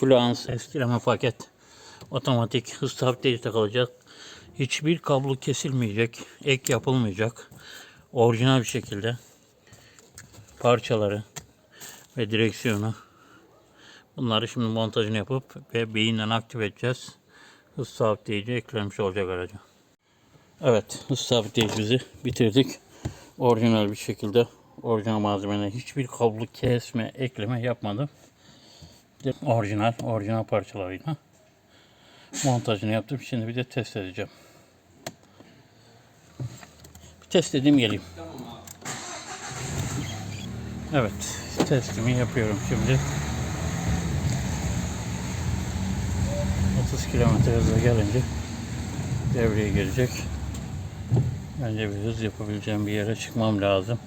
Fluence eskileme paket. Otomatik hız sabitleyici takılacak. Hiçbir kablo kesilmeyecek. Ek yapılmayacak. Orijinal bir şekilde parçaları ve direksiyonu bunları şimdi montajını yapıp ve beyinden aktif edeceğiz. Hız sabitleyici eklenmiş olacak araca. Evet, hız sabitleyicimizi bitirdik. Orijinal bir şekilde orijinal malzemene hiçbir kablo kesme, ekleme yapmadım. Orijinal, orijinal parçalarıyla montajını yaptım. Şimdi bir de test edeceğim. Bir test edeyim geleyim. Evet, testimi yapıyorum şimdi. 30 kilometre hızla gelince devreye girecek. Bence bir hız yapabileceğim bir yere çıkmam lazım.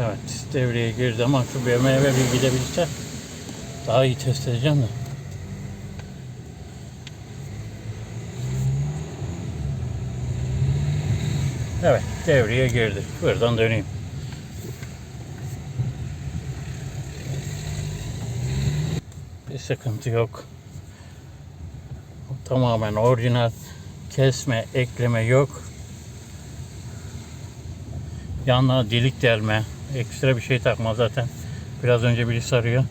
Evet, devreye girdi ama şu BMW bir gidebilse daha iyi test edeceğim de. Evet, devreye girdi. Buradan döneyim. Bir sıkıntı yok. Tamamen orijinal. Kesme, ekleme yok. Yanına delik delme. Ekstra bir şey takma zaten. Biraz önce biri sarıyor.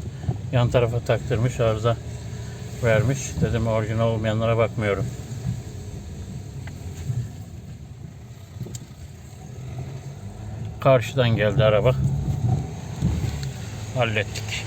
Yan tarafa taktırmış arıza vermiş. Dedim orijinal olmayanlara bakmıyorum. Karşıdan geldi araba. Hallettik.